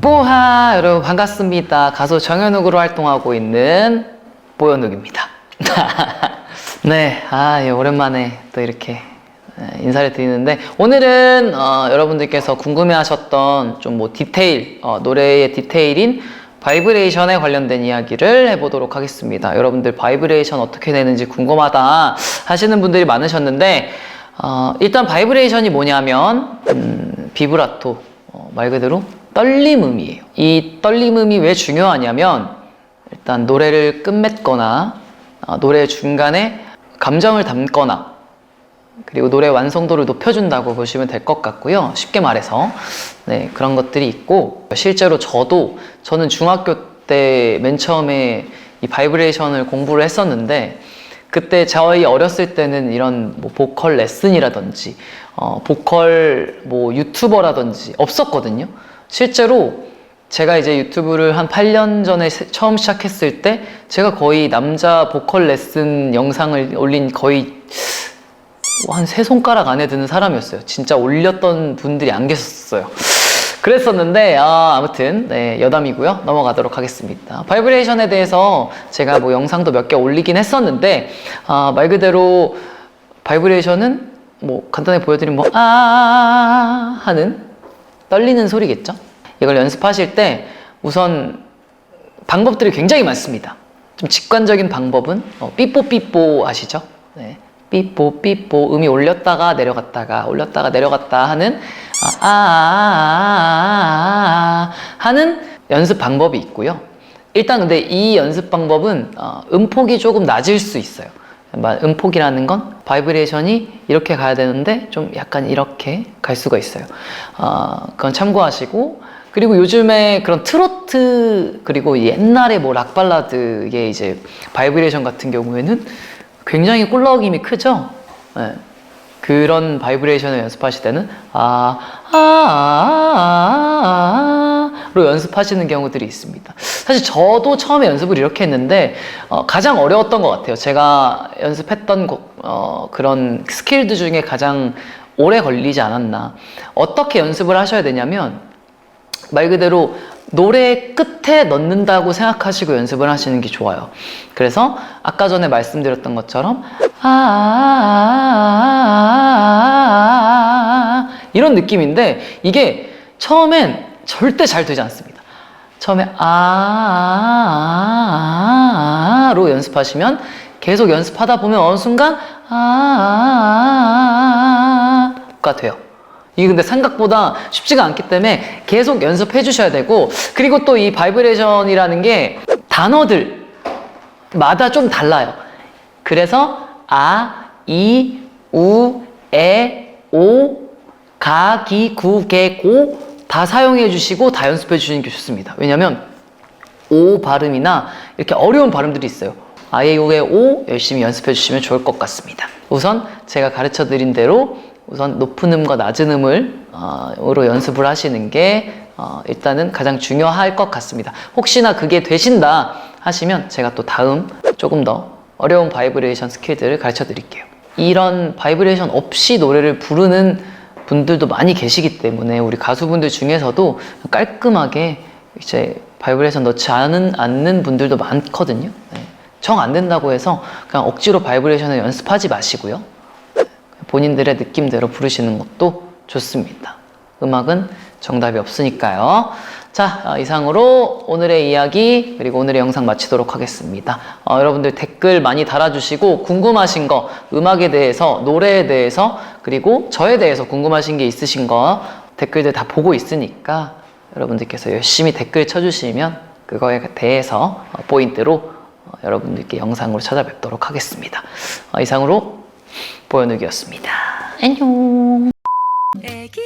뽀하 여러분 반갑습니다. 가수 정현욱으로 활동하고 있는 보현욱입니다. 네, 아 예, 오랜만에 또 이렇게 예, 인사를 드리는데 오늘은 어, 여러분들께서 궁금해하셨던 좀 뭐 디테일 어, 노래의 디테일인 바이브레이션에 관련된 이야기를 해보도록 하겠습니다. 여러분들 바이브레이션 어떻게 되는지 궁금하다 하시는 분들이 많으셨는데 어, 일단 바이브레이션이 뭐냐면 음, 비브라토 어, 말 그대로 떨림음이에요. 이 떨림음이 왜 중요하냐면 일단 노래를 끝맺거나 어, 노래 중간에 감정을 담거나 그리고 노래 완성도를 높여준다고 보시면 될 것 같고요. 쉽게 말해서 네 그런 것들이 있고 실제로 저도 저는 중학교 때 맨 처음에 이 바이브레이션을 공부를 했었는데 그때 저희 어렸을 때는 이런 뭐 보컬 레슨이라든지 어, 보컬 뭐 유튜버라든지 없었거든요. 실제로 제가 이제 유튜브를 한 8년 전에 세- 처음 시작했을 때 제가 거의 남자 보컬 레슨 영상을 올린 거의 한 세 손가락 안에 드는 사람이었어요. 진짜 올렸던 분들이 안 계셨어요. 그랬었는데 아, 아무튼 네, 여담이고요. 넘어가도록 하겠습니다. 바이브레이션에 대해서 제가 뭐 영상도 몇 개 올리긴 했었는데 아, 말 그대로 바이브레이션은 뭐 간단히 보여드리면 뭐아 하는 떨리는 소리겠죠. 이걸 연습하실 때 우선 방법들이 굉장히 많습니다. 좀 직관적인 방법은 어, 삐뽀 삐뽀 아시죠? 네. 삐뽀 삐뽀 음이 올렸다가 내려갔다가 올렸다가 내려갔다 하는 아, 아, 아, 아, 아, 아 하는 연습 방법이 있고요. 일단 근데 이 연습 방법은 어, 음폭이 조금 낮을 수 있어요. 마- 음폭이라는 건 바이브레이션이 이렇게 가야 되는데 좀 약간 이렇게 갈 수가 있어요. 어, 그건 참고하시고 그리고 요즘에 그런 트로트 그리고 옛날에 뭐 락발라드의 이제 바이브레이션 같은 경우에는 굉장히 꿀럭임이 크죠. 네. 그런 바이브레이션을 연습하실 때는 아, 아, 아, 아, 아, 로 연습하시는 경우들이 있습니다. 사실 저도 처음에 연습을 이렇게 했는데 어, 가장 어려웠던 것 같아요. 제가 연습했던 곡, 어, 그런 스킬드 중에 가장 오래 걸리지 않았나. 어떻게 연습을 하셔야 되냐면 말 그대로 노래 끝에 넣는다고 생각하시고 연습을 하시는 게 좋아요. 그래서 아까 전에 말씀드렸던 것처럼 아, 아, 아, 아, 아, 이런 느낌인데 이게 처음엔 절대 잘 되지 않습니다. 처음에 아, 아, 아, 로 연습하시면 계속 연습하다 보면 어느 순간 아, 가 돼요. 이게 근데 생각보다 쉽지가 않기 때문에 계속 연습해 주셔야 되고 그리고 또 이 바이브레이션이라는 게 단어들마다 좀 달라요. 그래서 아, 이, 우, 에, 오, 가, 기, 구, 개, 고 다 사용해 주시고 다 연습해 주시는 게 좋습니다. 왜냐면 오 발음이나 이렇게 어려운 발음들이 있어요. 아예요의 오 열심히 연습해 주시면 좋을 것 같습니다. 우선 제가 가르쳐 드린 대로 우선 높은 음과 낮은 음을 어, 으로 연습을 하시는 게 어, 일단은 가장 중요할 것 같습니다. 혹시나 그게 되신다 하시면 제가 또 다음 조금 더 어려운 바이브레이션 스킬들을 가르쳐 드릴게요. 이런 바이브레이션 없이 노래를 부르는 분들도 많이 계시기 때문에 우리 가수분들 중에서도 깔끔하게 이제 바이브레이션 넣지 않은, 않는 분들도 많거든요. 정안 된다고 해서 그냥 억지로 바이브레이션을 연습하지 마시고요. 본인들의 느낌대로 부르시는 것도 좋습니다. 음악은 정답이 없으니까요. 자, 어, 이상으로 오늘의 이야기 그리고 오늘의 영상 마치도록 하겠습니다. 어, 여러분들 댓글 많이 달아주시고 궁금하신 거 음악에 대해서 노래에 대해서 그리고 저에 대해서 궁금하신 게 있으신 거 댓글들 다 보고 있으니까 여러분들께서 열심히 댓글 쳐주시면 그거에 대해서 어, 포인트로 어, 여러분들께 영상으로 찾아뵙도록 하겠습니다. 어, 이상으로 보현욱이었습니다. 안녕. 애기